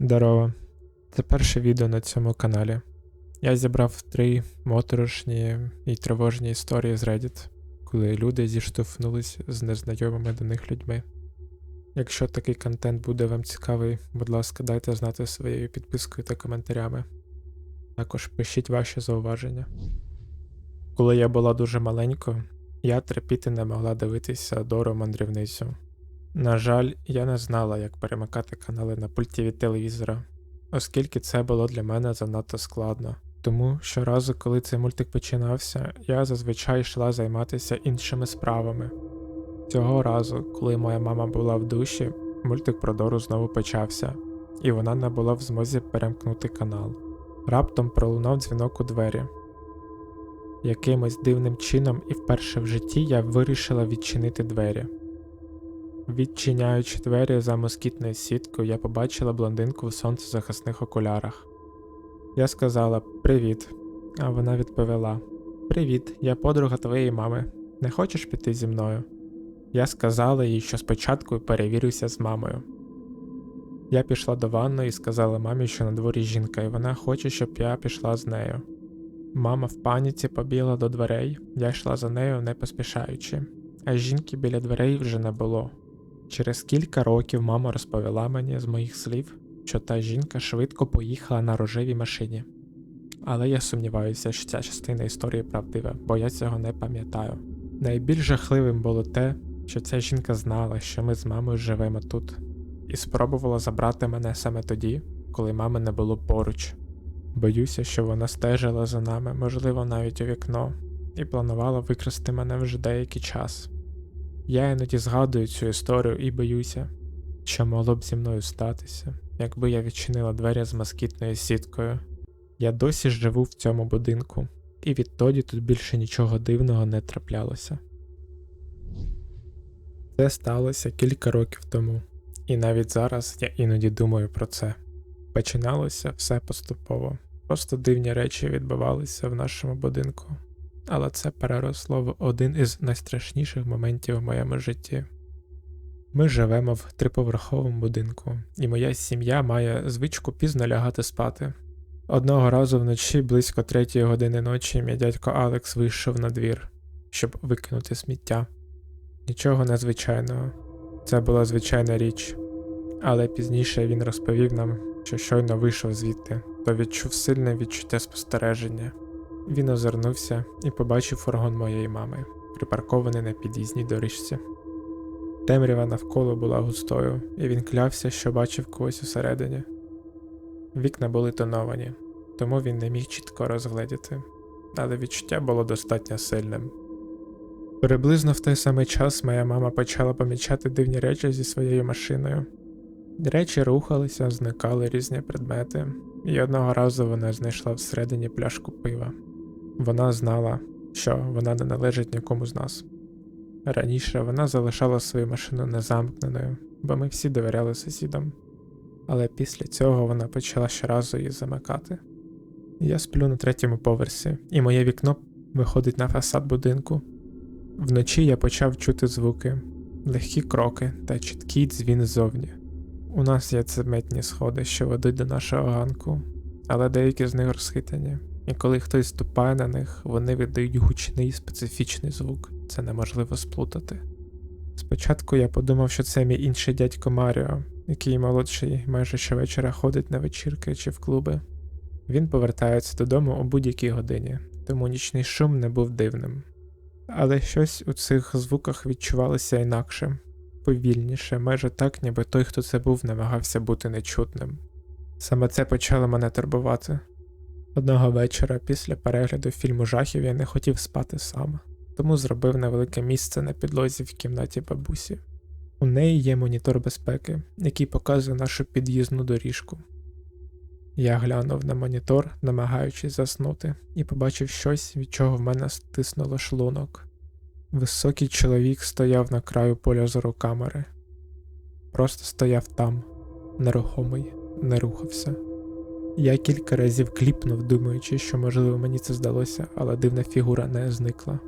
Здорово. Це перше відео на цьому каналі. Я зібрав три моторошні і тривожні історії з Reddit, коли люди зіштовхнулись з незнайомими до них людьми. Якщо такий контент буде вам цікавий, будь ласка, дайте знати своєю підпискою та коментарями. Також пишіть ваші зауваження. Коли я була дуже маленькою, я терпіти не могла дивитися Дору мандрівницю. На жаль, я не знала, як перемикати канали на пульті від телевізора, оскільки це було для мене занадто складно. Тому щоразу, коли цей мультик починався, я зазвичай йшла займатися іншими справами. Цього разу, коли моя мама була в душі, мультик про Дору знову почався, і вона не була в змозі перемкнути канал. Раптом пролунав дзвінок у двері. Якимось дивним чином і вперше в житті я вирішила відчинити двері. Відчиняючи двері за москітною сіткою, я побачила блондинку в сонцезахисних окулярах. Я сказала Привіт, а вона відповіла: Привіт, я подруга твоєї мами. Не хочеш піти зі мною? Я сказала їй, що спочатку перевірюся з мамою. Я пішла до ванної і сказала мамі, що на дворі жінка, і вона хоче, щоб я пішла з нею. Мама в паніці побігла до дверей, я йшла за нею, не поспішаючи, а жінки біля дверей вже не було. Через кілька років мама розповіла мені з моїх слів, що та жінка швидко поїхала на рожевій машині. Але я сумніваюся, що ця частина історії правдива, бо я цього не пам'ятаю. Найбільш жахливим було те, що ця жінка знала, що ми з мамою живемо тут, і спробувала забрати мене саме тоді, коли мами не було поруч. Боюся, що вона стежила за нами, можливо, навіть у вікно, і планувала викрасти мене вже деякий час. Я іноді згадую цю історію і боюся, що могло б зі мною статися, якби я відчинила двері з москітною сіткою. Я досі живу в цьому будинку, і відтоді тут більше нічого дивного не траплялося. Це сталося кілька років тому, і навіть зараз я іноді думаю про це. Починалося все поступово, просто дивні речі відбувалися в нашому будинку але це переросло в один із найстрашніших моментів в моєму житті. Ми живемо в триповерховому будинку, і моя сім'я має звичку пізно лягати спати. Одного разу вночі, близько третьої години ночі, мій дядько Алекс вийшов на двір, щоб викинути сміття. Нічого незвичайного, це була звичайна річ, але пізніше він розповів нам, що щойно вийшов звідти, то відчув сильне відчуття спостереження. Він озирнувся і побачив фургон моєї мами, припаркований на під'їзній доріжці. Темрява навколо була густою, і він клявся, що бачив когось усередині. Вікна були тоновані, тому він не міг чітко розгледіти, але відчуття було достатньо сильним. Приблизно в той самий час моя мама почала помічати дивні речі зі своєю машиною. Речі рухалися, зникали різні предмети, і одного разу вона знайшла всередині пляшку пива. Вона знала, що вона не належить нікому з нас. Раніше вона залишала свою машину незамкненою, бо ми всі довіряли сусідам, але після цього вона почала щоразу її замикати. Я сплю на третьому поверсі, і моє вікно виходить на фасад будинку. Вночі я почав чути звуки, легкі кроки та чіткий дзвін ззовні. У нас є цементні сходи, що ведуть до нашого ганку, але деякі з них розхитані і коли хтось ступає на них, вони видають гучний специфічний звук, це неможливо сплутати. Спочатку я подумав, що це мій інший дядько Маріо, який молодший майже щовечора ходить на вечірки чи в клуби. Він повертається додому о будь-якій годині, тому нічний шум не був дивним. Але щось у цих звуках відчувалося інакше, повільніше, майже так, ніби той, хто це був, намагався бути нечутним. Саме це почало мене турбувати. Одного вечора після перегляду фільму жахів я не хотів спати сам, тому зробив невелике місце на підлозі в кімнаті бабусі. У неї є монітор безпеки, який показує нашу під'їзну доріжку. Я глянув на монітор, намагаючись заснути, і побачив щось, від чого в мене стиснуло шлунок. Високий чоловік стояв на краю поля зору камери, просто стояв там, нерухомий, не рухався. Я кілька разів кліпнув, думаючи, що, можливо, мені це здалося, але дивна фігура не зникла.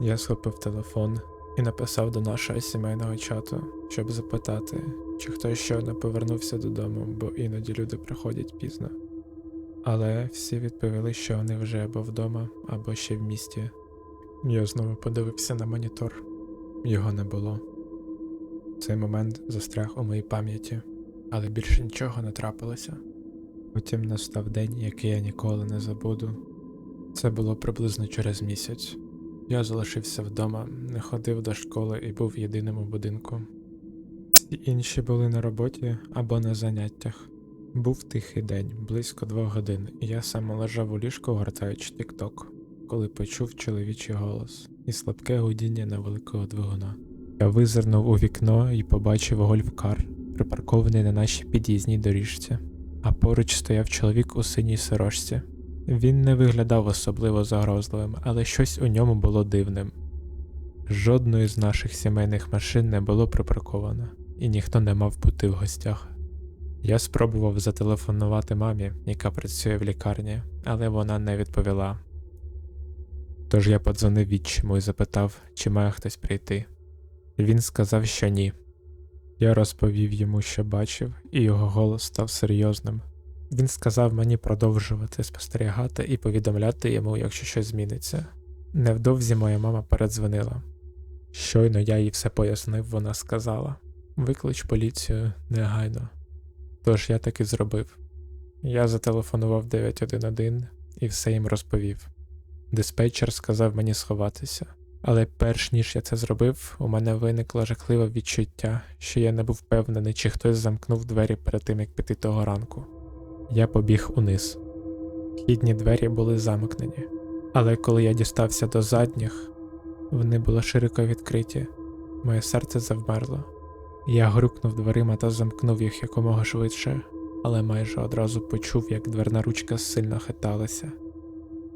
Я схопив телефон і написав до нашого сімейного чату, щоб запитати, чи хтось щойно повернувся додому, бо іноді люди приходять пізно. Але всі відповіли, що вони вже або вдома, або ще в місті. Я знову подивився на монітор. Його не було. Цей момент застряг у моїй пам'яті, але більше нічого не трапилося. Потім настав день, який я ніколи не забуду. Це було приблизно через місяць. Я залишився вдома, не ходив до школи і був єдиним у будинку. Всі інші були на роботі або на заняттях. Був тихий день, близько двох годин, і я саме лежав у ліжку, гортаючи тік-ток, коли почув чоловічий голос і слабке гудіння невеликого двигуна. Я визирнув у вікно і побачив гольфкар, припаркований на нашій під'їзній доріжці, а поруч стояв чоловік у синій сорочці. Він не виглядав особливо загрозливим, але щось у ньому було дивним. Жодної з наших сімейних машин не було припарковано, і ніхто не мав бути в гостях. Я спробував зателефонувати мамі, яка працює в лікарні, але вона не відповіла. Тож я подзвонив відчиму і запитав, чи має хтось прийти. Він сказав, що ні. Я розповів йому, що бачив, і його голос став серйозним. Він сказав мені продовжувати спостерігати і повідомляти йому, якщо щось зміниться. Невдовзі моя мама передзвонила. Щойно я їй все пояснив, вона сказала: Виклич поліцію негайно. Тож я так і зробив. Я зателефонував 911 і все їм розповів. Диспетчер сказав мені сховатися, але перш ніж я це зробив, у мене виникло жахливе відчуття, що я не був впевнений, чи хтось замкнув двері перед тим, як піти того ранку. Я побіг униз. Вхідні двері були замкнені, але коли я дістався до задніх, вони були широко відкриті, моє серце завмерло. Я грукнув дверима та замкнув їх якомога швидше, але майже одразу почув, як дверна ручка сильно хиталася,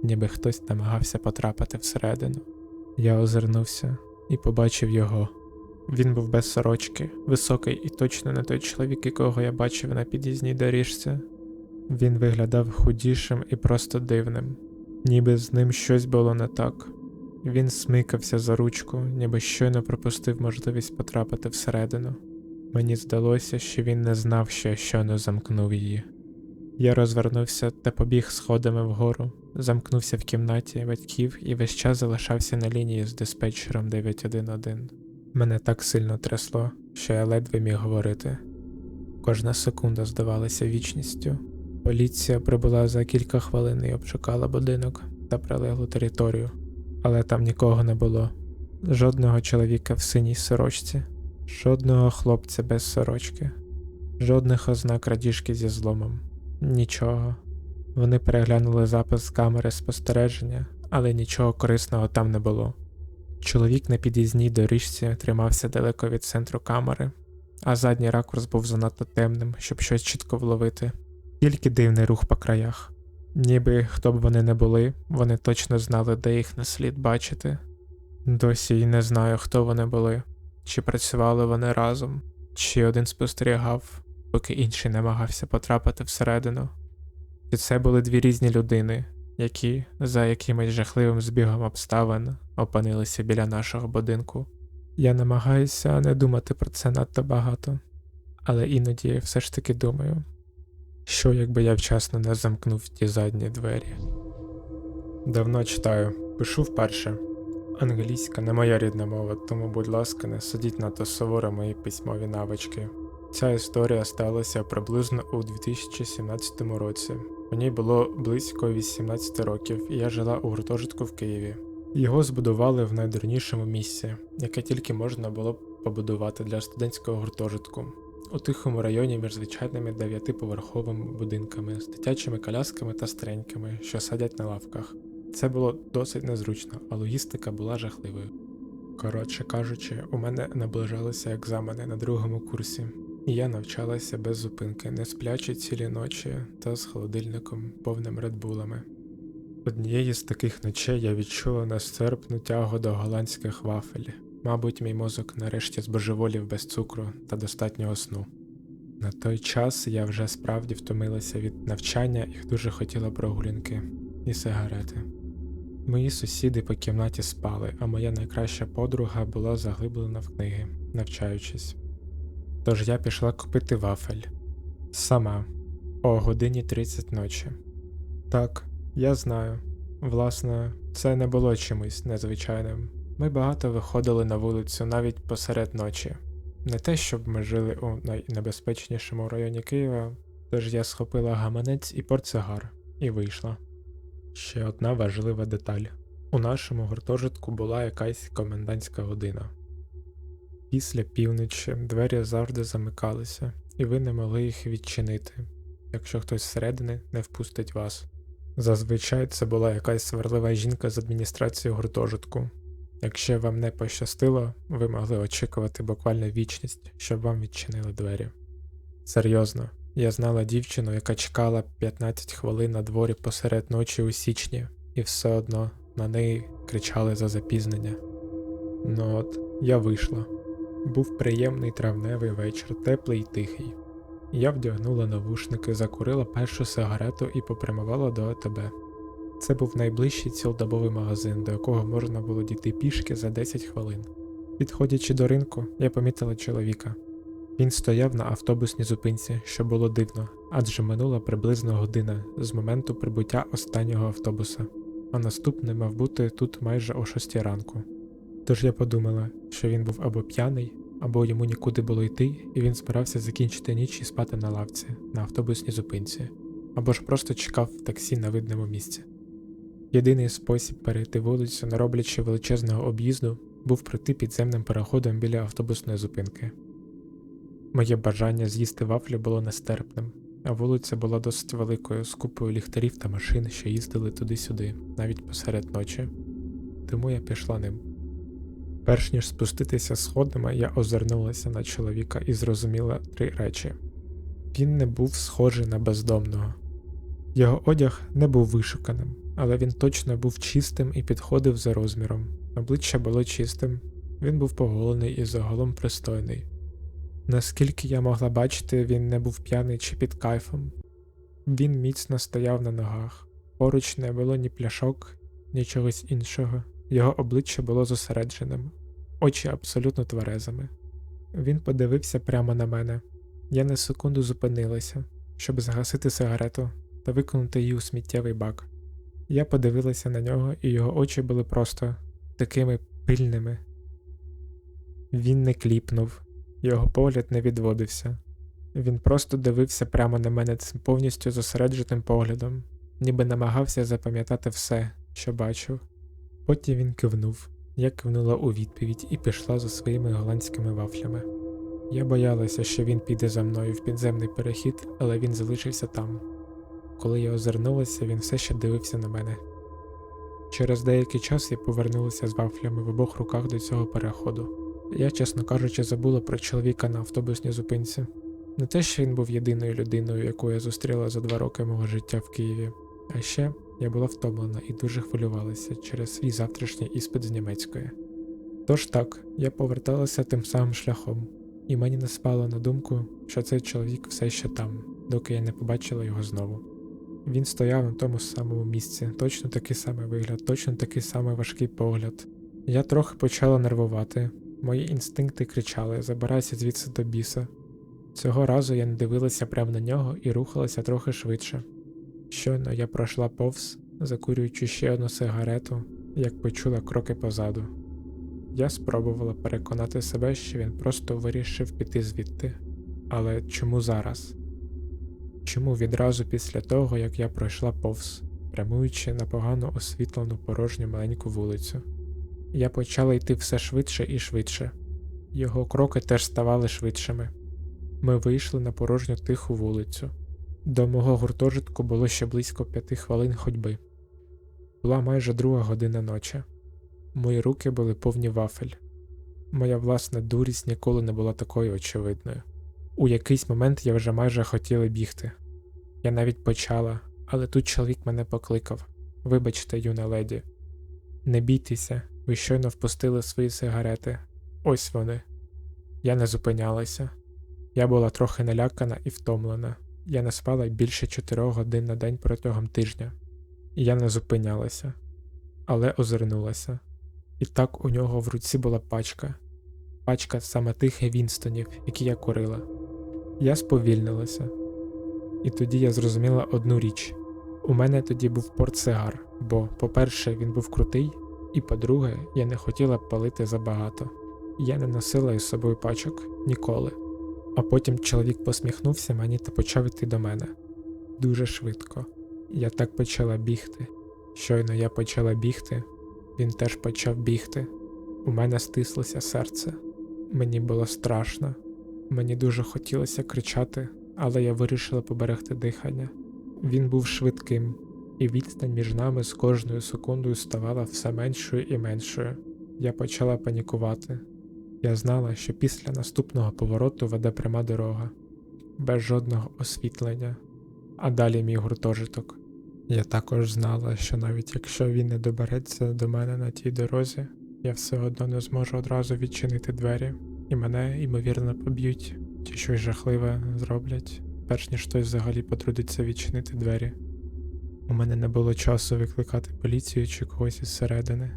ніби хтось намагався потрапити всередину. Я озирнувся і побачив його. Він був без сорочки, високий і точно не той чоловік, якого я бачив на під'їзній доріжці. Він виглядав худішим і просто дивним, ніби з ним щось було не так. Він смикався за ручку, ніби щойно пропустив можливість потрапити всередину. Мені здалося, що він не знав, що я щойно замкнув її. Я розвернувся та побіг сходами вгору, замкнувся в кімнаті батьків і весь час залишався на лінії з диспетчером 911. Мене так сильно трясло, що я ледве міг говорити. Кожна секунда здавалася вічністю. Поліція прибула за кілька хвилин і обшукала будинок та прилеглу територію, але там нікого не було. Жодного чоловіка в синій сорочці, жодного хлопця без сорочки, жодних ознак крадіжки зі зломом. Нічого. Вони переглянули запис з камери спостереження, але нічого корисного там не було. Чоловік на під'їзній доріжці тримався далеко від центру камери, а задній ракурс був занадто темним, щоб щось чітко вловити. Тільки дивний рух по краях. Ніби хто б вони не були, вони точно знали, де їх не слід бачити. Досі й не знаю, хто вони були, чи працювали вони разом, чи один спостерігав, поки інший намагався потрапити всередину. І це були дві різні людини, які за якимось жахливим збігом обставин опинилися біля нашого будинку. Я намагаюся не думати про це надто багато, але іноді все ж таки думаю, що якби я вчасно не замкнув ті задні двері. Давно читаю, пишу вперше. Англійська не моя рідна мова, тому, будь ласка, не судіть надто суворо мої письмові навички. Ця історія сталася приблизно у 2017 році. Мені було близько 18 років, і я жила у гуртожитку в Києві. Його збудували в найдурнішому місці, яке тільки можна було б побудувати для студентського гуртожитку. У тихому районі між звичайними дев'ятиповерховими будинками з дитячими колясками та старенькими, що садять на лавках. Це було досить незручно, а логістика була жахливою. Коротше кажучи, у мене наближалися екзамени на другому курсі, я навчалася без зупинки, не сплячи цілі ночі та з холодильником, повним редбулами. Однієї з таких ночей я відчула нестерпну тягу до голландських вафель. Мабуть, мій мозок нарешті збожеволів без цукру та достатнього сну. На той час я вже справді втомилася від навчання і дуже хотіла прогулянки і сигарети. Мої сусіди по кімнаті спали, а моя найкраща подруга була заглиблена в книги, навчаючись. Тож я пішла купити вафель сама о годині 30 ночі. Так, я знаю. Власне, це не було чимось незвичайним. Ми багато виходили на вулицю навіть посеред ночі. Не те, щоб ми жили у найнебезпечнішому районі Києва, тож я схопила гаманець і портсигар і вийшла. Ще одна важлива деталь: у нашому гуртожитку була якась комендантська година. Після півночі двері завжди замикалися, і ви не могли їх відчинити, якщо хтось зсередини не впустить вас. Зазвичай це була якась сварлива жінка з адміністрації гуртожитку. Якщо вам не пощастило, ви могли очікувати буквально вічність, щоб вам відчинили двері. Серйозно, я знала дівчину, яка чекала 15 хвилин на дворі посеред ночі у січні, і все одно на неї кричали за запізнення. Ну от, я вийшла. Був приємний травневий вечір, теплий і тихий. Я вдягнула навушники, закурила першу сигарету і попрямувала до АТБ. Це був найближчий цілодобовий магазин, до якого можна було дійти пішки за 10 хвилин. Підходячи до ринку, я помітила чоловіка. Він стояв на автобусній зупинці, що було дивно, адже минула приблизно година з моменту прибуття останнього автобуса, а наступний мав бути тут майже о 6 ранку. Тож я подумала, що він був або п'яний, або йому нікуди було йти, і він збирався закінчити ніч і спати на лавці на автобусній зупинці, або ж просто чекав в таксі на видному місці. Єдиний спосіб перейти вулицю, не роблячи величезного об'їзду, був пройти підземним переходом біля автобусної зупинки. Моє бажання з'їсти вафлю було нестерпним, а вулиця була досить великою з купою ліхтарів та машин, що їздили туди-сюди, навіть посеред ночі, тому я пішла ним. Перш ніж спуститися сходами, я озирнулася на чоловіка і зрозуміла три речі: він не був схожий на бездомного, його одяг не був вишуканим, але він точно був чистим і підходив за розміром. Обличчя було чистим, він був поголений і загалом пристойний. Наскільки я могла бачити, він не був п'яний чи під кайфом. Він міцно стояв на ногах, поруч не було ні пляшок, ні чогось іншого. Його обличчя було зосередженим, очі абсолютно тверезими. Він подивився прямо на мене. Я на секунду зупинилася, щоб загасити сигарету та виконати її у сміттєвий бак. Я подивилася на нього, і його очі були просто такими пильними. Він не кліпнув, його погляд не відводився. Він просто дивився прямо на мене цим повністю зосередженим поглядом, ніби намагався запам'ятати все, що бачив. Потім він кивнув, я кивнула у відповідь і пішла за своїми голландськими вафлями. Я боялася, що він піде за мною в підземний перехід, але він залишився там. Коли я озирнулася, він все ще дивився на мене. Через деякий час я повернулася з вафлями в обох руках до цього переходу. Я, чесно кажучи, забула про чоловіка на автобусній зупинці. Не те, що він був єдиною людиною, яку я зустріла за два роки мого життя в Києві, а ще я була втомлена і дуже хвилювалася через свій завтрашній іспит з німецької. Тож так, я поверталася тим самим шляхом, і мені не спало на думку, що цей чоловік все ще там, доки я не побачила його знову. Він стояв на тому самому місці, точно такий самий вигляд, точно такий самий важкий погляд. Я трохи почала нервувати, мої інстинкти кричали Забирайся звідси до біса. Цього разу я не дивилася прямо на нього і рухалася трохи швидше. Щойно я пройшла повз, закурюючи ще одну сигарету, як почула кроки позаду. Я спробувала переконати себе, що він просто вирішив піти звідти. Але чому зараз? Чому відразу після того, як я пройшла повз, прямуючи на погано освітлену порожню маленьку вулицю? Я почала йти все швидше і швидше. Його кроки теж ставали швидшими. Ми вийшли на порожню тиху вулицю. До мого гуртожитку було ще близько п'яти хвилин ходьби. Була майже друга година ночі. Мої руки були повні вафель. Моя власна дурість ніколи не була такою очевидною. У якийсь момент я вже майже хотіла бігти. Я навіть почала, але тут чоловік мене покликав Вибачте, юна леді, не бійтеся, ви щойно впустили свої сигарети. Ось вони. Я не зупинялася. Я була трохи налякана і втомлена. Я не спала більше чотирьох годин на день протягом тижня, і я не зупинялася. але озирнулася. І так у нього в руці була пачка. Пачка саме тих Вінстонів, які я курила. Я сповільнилася. І тоді я зрозуміла одну річ: у мене тоді був портсигар, бо, по-перше, він був крутий, і по-друге, я не хотіла палити забагато. Я не носила із собою пачок ніколи. А потім чоловік посміхнувся мені та почав іти до мене. Дуже швидко. Я так почала бігти. Щойно я почала бігти, він теж почав бігти. У мене стислося серце. Мені було страшно. Мені дуже хотілося кричати, але я вирішила поберегти дихання. Він був швидким, і відстань між нами з кожною секундою ставала все меншою і меншою. Я почала панікувати. Я знала, що після наступного повороту веде пряма дорога, без жодного освітлення, а далі мій гуртожиток. Я також знала, що навіть якщо він не добереться до мене на тій дорозі, я все одно не зможу одразу відчинити двері, і мене, ймовірно, поб'ють чи щось жахливе зроблять, перш ніж хтось взагалі потрудиться відчинити двері. У мене не було часу викликати поліцію чи когось із середини.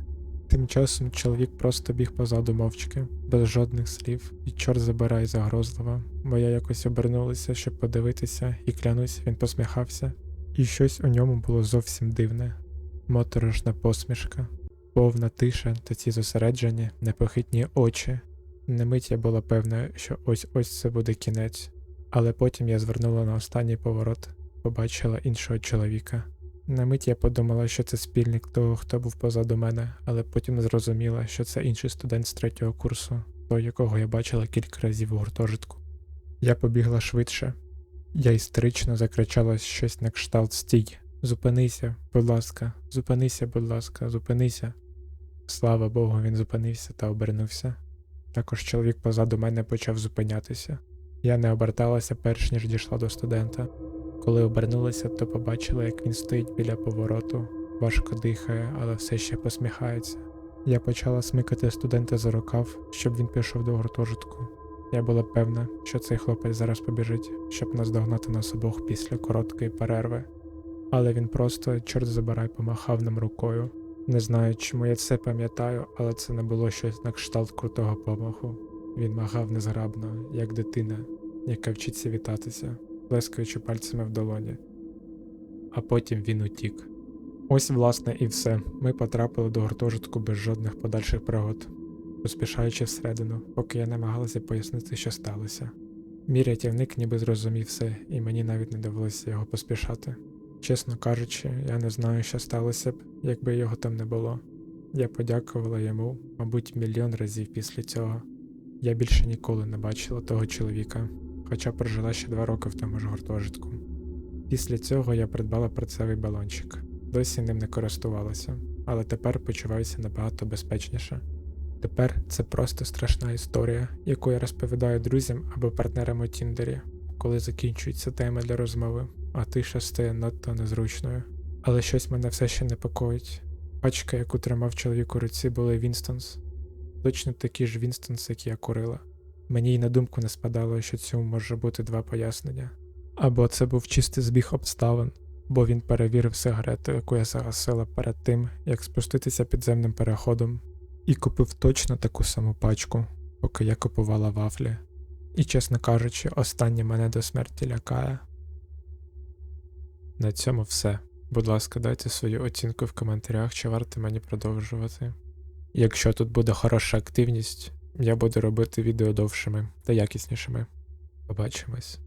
Тим часом чоловік просто біг позаду мовчки, без жодних слів, і чорт забирай загрозливо, бо я якось обернулася, щоб подивитися, і клянусь, він посміхався, і щось у ньому було зовсім дивне, моторошна посмішка, повна тиша та ці зосереджені, непохитні очі. На мить я була певна, що ось ось це буде кінець, але потім я звернула на останній поворот, побачила іншого чоловіка. На мить я подумала, що це спільник того, хто був позаду мене, але потім зрозуміла, що це інший студент з третього курсу, того якого я бачила кілька разів у гуртожитку. Я побігла швидше. Я істерично закричала щось на кшталт стій. Зупинися, будь ласка, зупинися, будь ласка, зупинися. Слава Богу, він зупинився та обернувся. Також чоловік позаду мене почав зупинятися. Я не оберталася перш ніж дійшла до студента. Коли обернулася, то побачила, як він стоїть біля повороту, важко дихає, але все ще посміхається. Я почала смикати студента за рукав, щоб він пішов до гуртожитку. Я була певна, що цей хлопець зараз побіжить, щоб наздогнати нас обох після короткої перерви. Але він просто, чорт забирай, помахав нам рукою. Не знаю, чому я це пам'ятаю, але це не було щось на кшталт крутого помаху. Він махав незграбно, як дитина, яка вчиться вітатися плескаючи пальцями в долоні. А потім він утік. Ось, власне, і все. Ми потрапили до гуртожитку без жодних подальших пригод, поспішаючи всередину, поки я намагалася пояснити, що сталося. Мій рятівник ніби зрозумів все, і мені навіть не довелося його поспішати. Чесно кажучи, я не знаю, що сталося б, якби його там не було. Я подякувала йому, мабуть, мільйон разів після цього. Я більше ніколи не бачила того чоловіка, хоча прожила ще два роки в тому ж гуртожитку. Після цього я придбала перцевий балончик, досі ним не користувалася, але тепер почуваюся набагато безпечніше. Тепер це просто страшна історія, яку я розповідаю друзям або партнерам у Тіндері, коли закінчуються теми для розмови, а тиша стає надто незручною. Але щось мене все ще непокоїть. Пачка, яку тримав чоловік у руці, були Вінстонс, точно такі ж Вінстонс, які я курила. Мені й на думку не спадало, що цьому може бути два пояснення. Або це був чистий збіг обставин, бо він перевірив сигарету, яку я загасила перед тим, як спуститися підземним переходом, і купив точно таку саму пачку, поки я купувала вафлі. І, чесно кажучи, останнє мене до смерті лякає. На цьому все. Будь ласка, дайте свою оцінку в коментарях, чи варто мені продовжувати. Якщо тут буде хороша активність, я буду робити відео довшими та якіснішими. Побачимось.